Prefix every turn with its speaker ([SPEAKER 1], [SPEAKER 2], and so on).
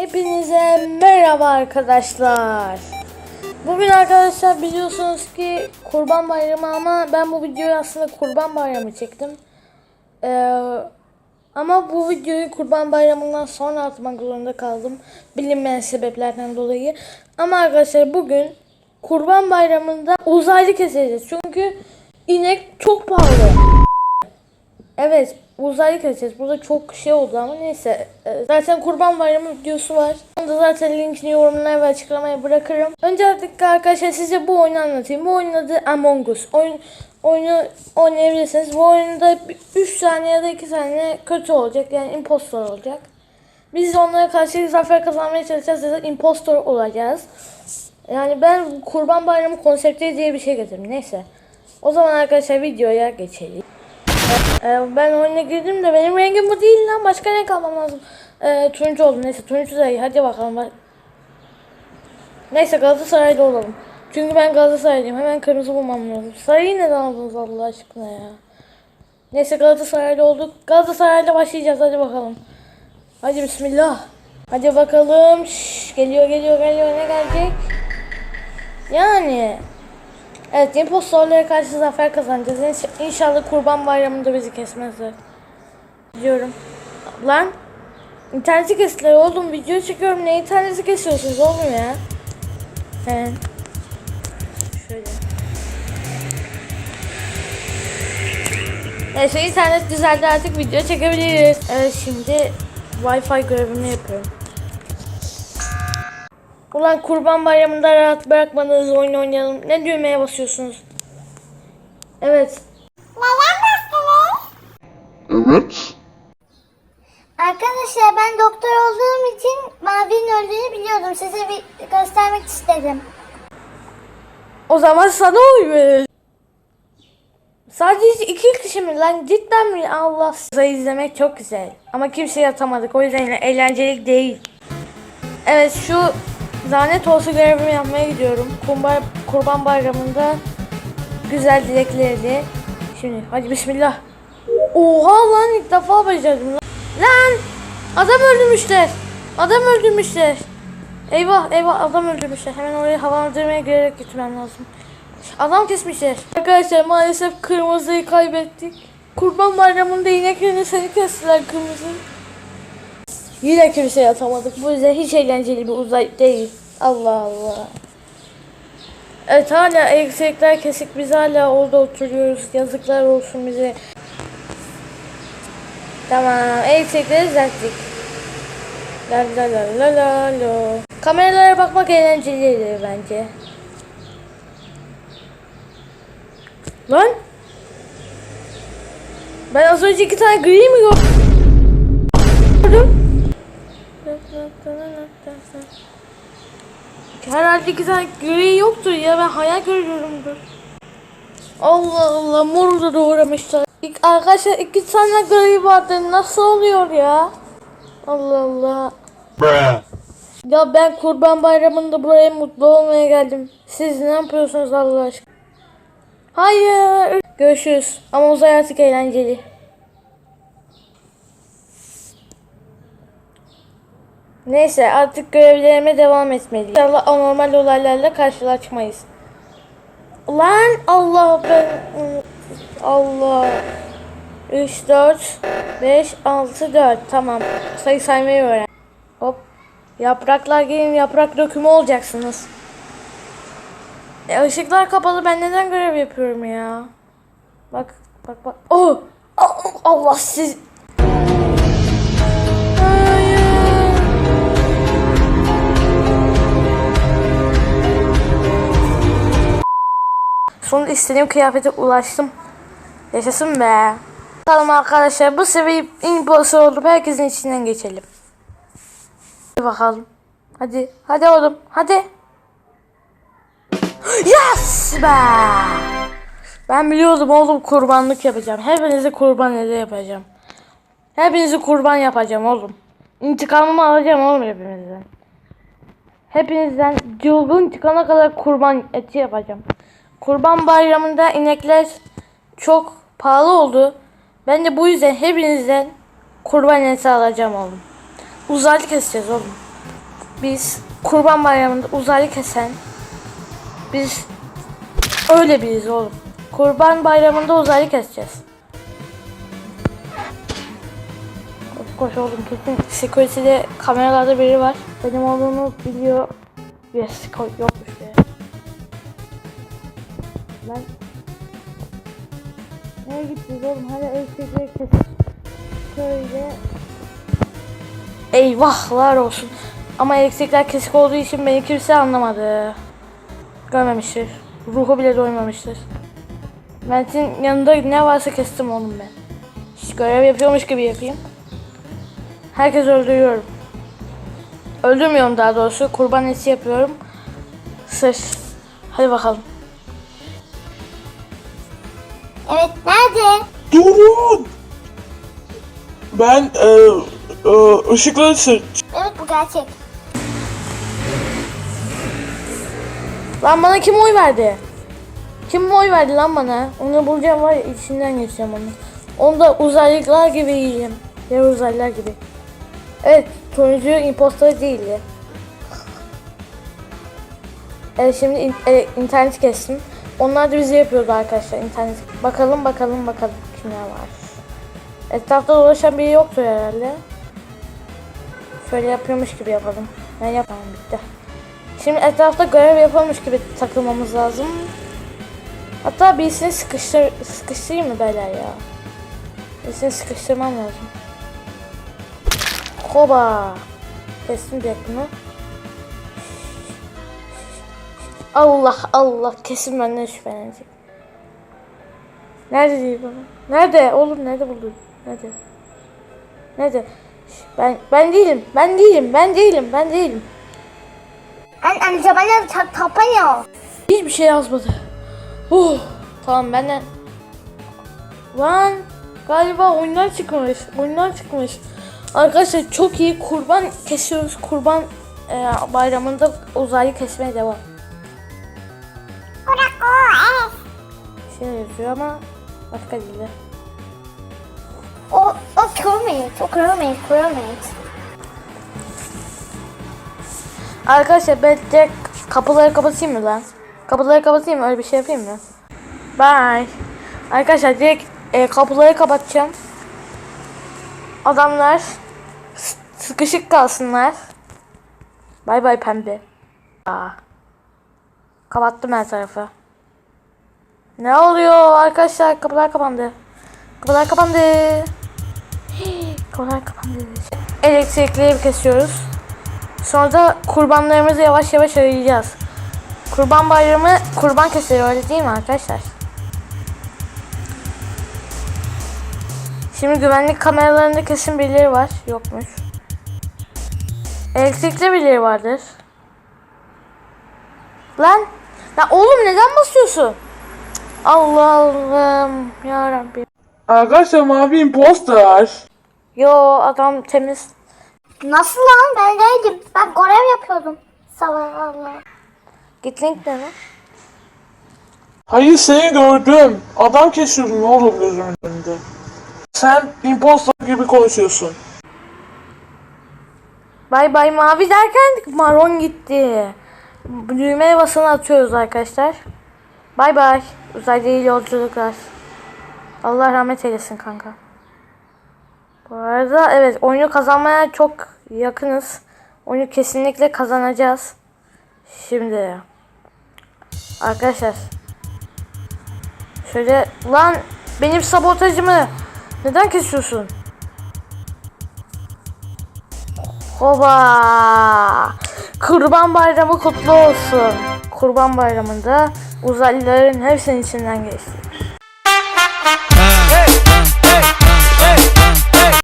[SPEAKER 1] Hepinize merhaba arkadaşlar. Bugün arkadaşlar biliyorsunuz ki Kurban Bayramı ama ben bu videoyu aslında Kurban Bayramı çektim. Ee, ama bu videoyu Kurban Bayramı'ndan sonra atmak zorunda kaldım. Bilinmeyen sebeplerden dolayı. Ama arkadaşlar bugün Kurban Bayramı'nda uzaylı keseceğiz. Çünkü inek çok pahalı. Evet uzaylı keseceğiz. Burada çok şey oldu ama neyse. Ee, Zaten kurban bayramı videosu var. Onu da zaten linkini yorumlara ve açıklamaya bırakırım. Öncelikle arkadaşlar size bu oyunu anlatayım. Bu oyunun adı Among Us. Oyun, oyunu oynayabilirsiniz. Bu oyunda 3 saniye ya da 2 saniye kötü olacak. Yani impostor olacak. Biz onlara karşı zafer kazanmaya çalışacağız ya impostor olacağız. Yani ben kurban bayramı konsepti diye bir şey getirdim. Neyse. O zaman arkadaşlar videoya geçelim. Ee, ben oyuna girdim de benim rengim bu değil lan. Başka renk almam lazım. Ee, turuncu oldu. Neyse turuncu da iyi. Hadi bakalım. Bak. Neyse Galatasaraylı olalım. Çünkü ben Galatasaraylıyım. Hemen kırmızı bulmam lazım. Sarıyı neden aldınız Allah aşkına ya? Neyse Galatasaraylı olduk. Galatasaray'la başlayacağız. Hadi bakalım. Hadi bismillah. Hadi bakalım. Şşş, geliyor geliyor geliyor. Ne gelecek? Yani Evet, impostorlara karşı zafer kazanacağız. İnş- İnşallah kurban bayramında bizi kesmezler. Diyorum. Lan. İnterneti kestiler oğlum. Video çekiyorum. Ne interneti kesiyorsunuz oğlum ya? He. Şöyle. Neyse internet düzeldi artık video çekebiliriz. Evet şimdi Wi-Fi görevimi yapıyorum. Ulan kurban bayramında rahat bırakmadınız oyun oynayalım. Ne düğmeye basıyorsunuz? Evet.
[SPEAKER 2] Neden bastınız?
[SPEAKER 3] Evet.
[SPEAKER 2] Arkadaşlar ben doktor olduğum için Mavi'nin öldüğünü biliyordum. Size bir göstermek istedim.
[SPEAKER 1] O zaman sana oy verelim. Sadece iki kişi mi lan? Cidden mi? Allah size izlemek çok güzel. Ama kimseye atamadık. O yüzden eğlenceli değil. Evet şu lanet olsun görevimi yapmaya gidiyorum. Kurban, kurban bayramında güzel dileklerle. Şimdi hadi bismillah. Oha lan ilk defa başladım lan. Lan! Adam öldürmüşler. Adam öldürmüşler. Eyvah eyvah adam öldürmüşler. Hemen oraya havalandırmaya girerek gitmem lazım. Adam kesmişler. Arkadaşlar maalesef kırmızıyı kaybettik. Kurban bayramında ineklerini seni kestiler kırmızı. Yine kimseye atamadık. Bu yüzden hiç eğlenceli bir uzay değil. Allah Allah. Evet hala elektrikler kesik. Biz hala orada oturuyoruz. Yazıklar olsun bize. Tamam elektrikleri düzelttik. La la la la la la. Kameralara bakmak eğlenceliydi bence. Lan? Ben az önce iki tane gri mi gördüm? Herhalde tane gri yoktur ya ben hayal görüyorumdur. Allah Allah moru da doğramışlar. İlk, arkadaşlar iki tane gri vardı nasıl oluyor ya? Allah Allah.
[SPEAKER 3] Bruh.
[SPEAKER 1] Ya ben kurban bayramında buraya mutlu olmaya geldim. Siz ne yapıyorsunuz Allah aşkına? Hayır. Görüşürüz. Ama uzay artık eğlenceli. Neyse artık görevlerime devam etmeliyim. İnşallah anormal olaylarla karşılaşmayız. Lan Allah ben Allah 3 4 5 6 4 tamam sayı saymayı öğren. Hop yapraklar gelin yaprak dökümü olacaksınız. E, ışıklar kapalı ben neden görev yapıyorum ya? Bak bak bak. Oh! Allah siz Sonunda istediğim kıyafete ulaştım. Yaşasın be. Bakalım arkadaşlar bu sefer impostor olup herkesin içinden geçelim. Hadi bakalım. Hadi. Hadi oğlum. Hadi. Yes be. Ben biliyordum oğlum kurbanlık yapacağım. Hepinizi kurban ele yapacağım. Hepinizi kurban yapacağım oğlum. İntikamımı alacağım oğlum hepinizden. Hepinizden cılgın çıkana kadar kurban eti yapacağım. Kurban bayramında inekler çok pahalı oldu. Ben de bu yüzden hepinizden kurban eti alacağım oğlum. Uzaylı keseceğiz oğlum. biz kurban bayramında uzaylı kesen biz öyle biriz oğlum. Kurban bayramında uzaylı keseceğiz. Koş koş oğlum kesin security'de kameralarda biri var. Benim olduğunu biliyor. Yes, be. Ben Nereye gittiniz oğlum? Hala elektrikleri kesik. Şöyle. Eyvahlar olsun. Ama elektrikler kesik olduğu için beni kimse anlamadı. Görmemiştir. Ruhu bile doymamıştır. Mert'in yanında ne varsa kestim oğlum ben. Hiç görev yapıyormuş gibi yapayım. Herkes öldürüyorum. Öldürmüyorum daha doğrusu. Kurban eti yapıyorum. Sır. Hadi bakalım.
[SPEAKER 2] Evet nerede?
[SPEAKER 4] Durun! Ben e, e, ışıkları seç.
[SPEAKER 2] Evet bu gerçek.
[SPEAKER 1] Lan bana kim oy verdi? Kim oy verdi lan bana? Onu bulacağım var ya içinden geçeceğim onu. Onu da uzaylılar gibi yiyeceğim. Ya uzaylılar gibi. Evet turuncu impostor değildi. Evet şimdi in, e, internet kestim. Onlar da bizi yapıyordu arkadaşlar internet. Bakalım bakalım bakalım kimler var. Etrafta dolaşan biri yoktur herhalde. Şöyle yapıyormuş gibi yapalım. Ben yapamam bitti. Şimdi etrafta görev yapılmış gibi takılmamız lazım. Hatta birisini sıkıştır sıkıştırayım mı beyler ya? Birisini sıkıştırmam lazım. Hoba. Kestim direkt bunu. Allah Allah kesin benden şüphelenecek. Nerede değil bana? Nerede? Oğlum nerede buldun? Nerede? Nerede? Ben ben değilim. Ben değilim. Ben değilim. Ben değilim.
[SPEAKER 2] An amca bana ta tapanıyor.
[SPEAKER 1] Hiçbir şey yazmadı. Uh, tamam benden. Lan galiba oyundan çıkmış. Oyundan çıkmış. Arkadaşlar çok iyi kurban kesiyoruz. Kurban e, bayramında uzaylı kesmeye devam. Bir şey yazıyor ama başka dilde.
[SPEAKER 2] O, o crewmate, o crewmate, crewmate.
[SPEAKER 1] Arkadaşlar ben direkt kapıları kapatayım mı lan? Kapıları kapatayım mı? Öyle bir şey yapayım mı? Bye. Arkadaşlar direkt e, kapıları kapatacağım. Adamlar sıkışık kalsınlar. Bay bay pembe. Aa. Kapattım her tarafı. Ne oluyor arkadaşlar? Kapılar kapandı. Kapılar kapandı. Hii, Kapılar kapandı. Elektrikleri kesiyoruz. Sonra da kurbanlarımızı yavaş yavaş arayacağız. Kurban bayramı kurban keseri öyle değil mi arkadaşlar? Şimdi güvenlik kameralarında kesin birileri var. Yokmuş. Elektrikli birileri vardır. Lan! Ya oğlum neden basıyorsun? Allah'ım ya Rabbi.
[SPEAKER 4] Arkadaşlar mavi imposter.
[SPEAKER 1] Yo adam temiz.
[SPEAKER 2] Nasıl lan ben değildim. Ben görev yapıyordum. Sabah Allah.
[SPEAKER 1] Git link ne lan?
[SPEAKER 4] Hayır seni gördüm. Adam kesiyordun oğlum gözümün önünde. Sen imposter gibi konuşuyorsun.
[SPEAKER 1] Bay bay mavi derken maron gitti. Düğmeye basını atıyoruz arkadaşlar. Bay bay. Uzayda iyi yolculuklar. Allah rahmet eylesin kanka. Bu arada evet oyunu kazanmaya çok yakınız. Oyunu kesinlikle kazanacağız. Şimdi arkadaşlar şöyle lan benim sabotajımı neden kesiyorsun? Oba! Kurban bayramı kutlu olsun. Kurban bayramında uzaylıların hepsinin içinden geçtik.